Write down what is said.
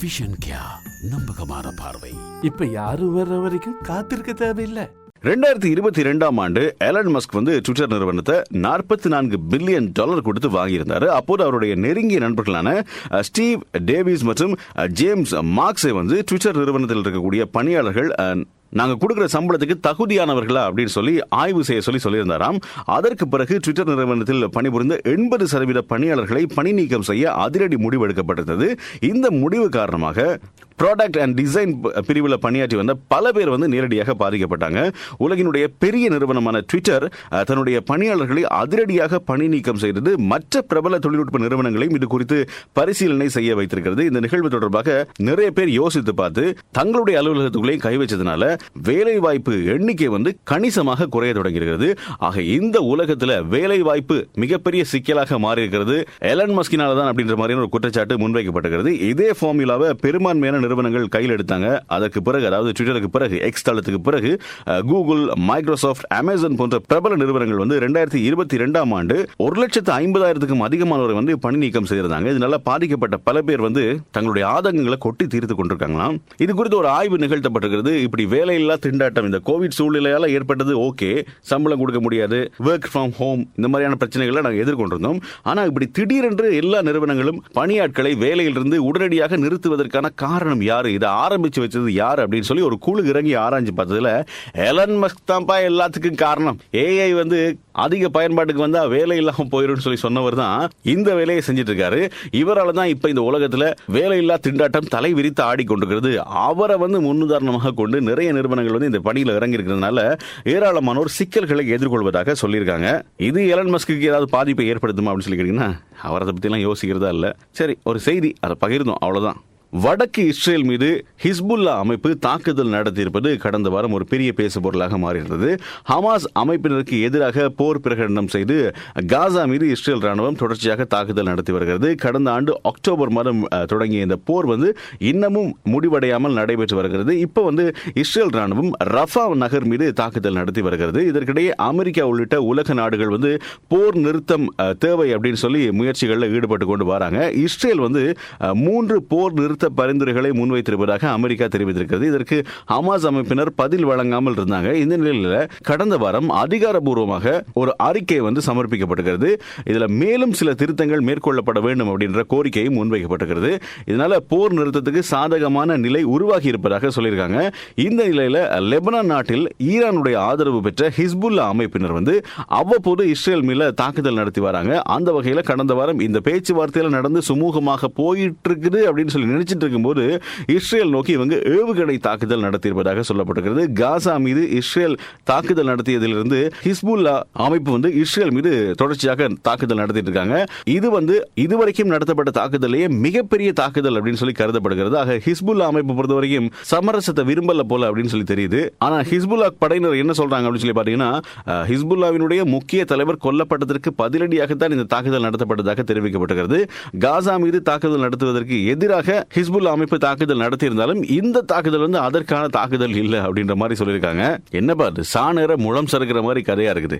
Vision கியா நம்பகமான பார்வை. இப்ப யாரும் வர்ற வரைக்கும் காத்திருக்க தேவையில்லை. ரெண்டாயிரத்தி இருபத்தி ரெண்டாம் ஆண்டு எலன் மஸ்க் வந்து ட்விட்டர் நிறுவனத்தை நாற்பத்தி நான்கு பில்லியன் டாலர் கொடுத்து வாங்கியிருந்தாரு. அப்போது அவருடைய நெருங்கிய நண்பர்களான ஸ்டீவ் டேவிஸ் மற்றும் ஜேம்ஸ் மார்க்ஸை வந்து ட்விட்டர் நிறுவனத்தில் இருக்கக்கூடிய பணியாளர்கள் நாங்கள் கொடுக்குற சம்பளத்துக்கு தகுதியானவர்களா அப்படின்னு சொல்லி ஆய்வு செய்ய சொல்லி சொல்லியிருந்தாராம். அதற்கு பிறகு ட்விட்டர் நிறுவனத்தில் பணிபுரிந்த எண்பது சதவீத பணியாளர்களை பணி நீக்கம் செய்ய அதிரடி முடிவு எடுக்கப்பட்டிருந்தது. இந்த முடிவு காரணமாக ப்ராடக்ட் அண்ட் டிசைன் பிரிவில் பணியாற்றி வந்த பல பேர் வந்து நேரடியாக பாதிக்கப்பட்டாங்க. உலகினுடைய பெரிய நிறுவனமான ட்விட்டர் தன்னுடைய பணியாளர்களை அதிரடியாக பணி நீக்கம் செய்தது மற்ற பிரபல தொழில்நுட்ப நிறுவனங்களையும் இது குறித்து பரிசீலனை செய்ய வைத்திருக்கிறது. இந்த நிகழ்வு தொடர்பாக நிறைய பேர் யோசித்து பார்த்து தங்களுடைய அலுவலகத்துக்குள்ளேயும் கை வச்சதுனால வேலை வாய்ப்பு எண்ணிக்கை வந்து கணிசமாக குறைய தொடங்கியிருக்கிறது. ஆக இந்த உலகத்துல வேலை வாய்ப்பு மிகப்பெரிய சிக்கலாக மாறி இருக்கிறது எலன் மஸ்கினால தான் அப்படின்ற மாதிரியான ஒரு குற்றச்சாட்டு முன்வைக்கப்பட்டிருக்கிறது. இதே ஃபார்முலாவை பெரும்பான்மையான நிறுவனங்கள் கையில் எடுத்தாங்க. அதற்கு பிறகு அதாவது ட்விட்டருக்கு பிறகு எக்ஸ் தளத்துக்கு பிறகு கூகுள் மைக்ரோசாஃப்ட் அமேசான் போன்ற பிரபல நிறுவனங்கள் வந்து ரெண்டாயிரத்தி இருபத்தி ரெண்டாம் ஆண்டு ஒரு லட்சத்து ஐம்பதாயிரத்துக்கும் அதிகமானவரை வந்து பணி நீக்கம் செய்திருந்தாங்க. இதனால பாதிக்கப்பட்ட பல பேர் வந்து தங்களுடைய ஆதங்கங்களை கொட்டி தீர்த்து கொண்டிருக்காங்களாம். இது குறித்து ஒரு ஆய்வு நிகழ்த்தப்பட்டிருக்கிறது. இப்படி வேலை வேலையில்லா திண்டாட்டம். இந்த கோவிட் சூழ்நிலையால் ஏற்பட்டது ஓகே. சம்பளம் கொடுக்க முடியாது. ஒர்க் ஃப்ரம் ஹோம் இந்த மாதிரியான பிரச்சனைகளை நாங்கள் எதிர்கொண்டிருந்தோம். ஆனால் இப்படி திடீரென்று எல்லா நிறுவனங்களும் பணியாட்களை வேலையிலிருந்து உடனடியாக நிறுத்துவதற்கான காரணம் யாரு? இதை ஆரம்பிச்சு வச்சது யார்? அப்படின்னு சொல்லி ஒரு குழு இறங்கி ஆராய்ஞ்சு பார்த்ததுல எலன் மஸ்க் தான்ப்பா எல்லாத்துக்கும் காரணம். ஏஐ வந்து அதிக பயன்பாட்டுக்கு வந்தா வேலை இல்லாம போயிடும் சொல்லி சொன்னவர் தான் இந்த வேலையை செஞ்சுட்டு இருக்காரு இவரால தான் இப்ப இந்த உலகத்துல வேலையில்லா திண்டாட்டம் தலை விரித்து ஆடிக்கொண்டிருக்கிறது. அவரை வந்து முன்னுதாரணமாக கொண்டு நிறைய நிறுவனங்கள் வந்து இந்த பணியில் இறங்கி இருக்கிறதுனால ஏராளமானோர் சிக்கல்களை எதிர்கொள்வதாக சொல்லியிருக்காங்க. இது எலன் மஸ்க்கு ஏதாவது பாதிப்பை ஏற்படுத்துமா அப்படின்னு சொல்லி கேட்டீங்கன்னா அவரை பற்றிலாம் யோசிக்கிறதா இல்ல. சரி ஒரு செய்தி அதை பகிர்ந்தோம். அவ்வளவுதான். வடக்கு இஸ்ரேல் மீது ஹிஸ்புல்லா அமைப்பு தாக்குதல் நடத்தியிருப்பது கடந்த வாரம் ஒரு பெரிய பேசுபொருளாக மாறியிருந்தது. ஹமாஸ் அமைப்பினருக்கு எதிராக போர் பிரகடனம் செய்து காசா மீது இஸ்ரேல் ராணுவம் தொடர்ச்சியாக தாக்குதல் நடத்தி வருகிறது. கடந்த ஆண்டு அக்டோபர் மாதம் தொடங்கிய இந்த போர் வந்து இன்னமும் முடிவடையாமல் நடைபெற்று வருகிறது. இப்போ வந்து இஸ்ரேல் ராணுவம் ரஃபா நகர் மீது தாக்குதல் நடத்தி வருகிறது. இதற்கிடையே அமெரிக்கா உள்ளிட்ட உலக நாடுகள் வந்து போர் நிறுத்தம் தேவை அப்படின்னு சொல்லி முயற்சிகளில் ஈடுபட்டு கொண்டு வராங்க. இஸ்ரேல் வந்து மூன்று போர் நிறுத்த பரிந்துரைகளை முன்வைத்திருப்பதாக அமெரிக்கா தெரிவித்திருக்கிறது. இதற்கு ஹமாஸ் அமைப்பினர் பதில் வழங்காமல் இருந்தாங்க. இந்த நிலையில் கடந்த வாரம் அதிகாரபூர்வமாக ஒரு அறிக்கை வந்து சமர்ப்பிக்கப்பட்டிருக்கிறது. இதில் மேலும் சில திருத்தங்கள் மேற்கொள்ளப்பட வேண்டும் அப்படின்ற கோரிக்கையும் முன்வைக்கப்பட்டிருக்கிறது. இதனால போர் நிறுத்தத்துக்கு சாதகமான நிலை உருவாகி இருப்பதாக சொல்லியிருக்காங்க. இந்த நிலையில் லெபனான் நாட்டில் ஈரானுடைய ஆதரவு பெற்ற ஹிஸ்புல்லா அமைப்பினர் வந்து அவ்வப்போது இஸ்ரேல் மேல தாக்குதல் நடத்தி வராங்க. அந்த வகையில் கடந்த வாரம் இந்த பேச்சுவார்த்தையில் நடந்து சுமூகமாக போயிட்டு இருக்குது அப்படின்னு சொல்லி நினைச்சிட்டு இருக்கும்போது இஸ்ரேல் நோக்கி இவங்க ஏவுகணை தாக்குதல் நடத்தியிருப்பதாக சொல்லப்பட்டிருக்கிறது. காசா மீது இஸ்ரேல் தாக்குதல் நடத்தியதிலிருந்து ஹிஸ்புல்லா அமைப்பு வந்து இஸ்ரேல் மீது தொடர்ச்சியாக தாக்குதல் நடத்திட்டு இருக்காங்க இது வந்து இதுவரைக்கும் நடத்தப்பட்ட தாக்குதலையே மிகப்பெரிய தாக்குதல் அப்படின்னு சொல்லி கருதப்படுகிறது. ஆக ஹிஸ்புல்லா அமைப்பு பொறுத்த வரைக்கும் சமரசத்தை விரும்பல போல அப்படின்னு சொல்லி தெரியுது. ஆனா ஹிஸ்புல்லா படையினர் என்ன சொல்றாங்க அப்படின்னு சொல்லி பாத்தீங்கன்னா ஹிஸ்புல்லாவினுடைய முக்கிய தலைவர் கொல்லப்பட்டதற்கு பதிலடியாகத்தான் இந்த தாக்குதல் நடத்தப்பட்டதாக தெரிவிக்கப்பட்டிருக்கிறது. காசா மீது தாக்குதல் நடத்துவதற்கு எதிராக ஹிஸ்புல் அமைப்பு தாக்குதல் நடத்தியிருந்தாலும் இந்த தாக்குதல் வந்து அதற்கான தாக்குதல் இல்லை அப்படின்ற மாதிரி சொல்லியிருக்காங்க. என்னப்பா அது சாணர முழம் சறுக்கிற மாதிரி கதையா இருக்குது.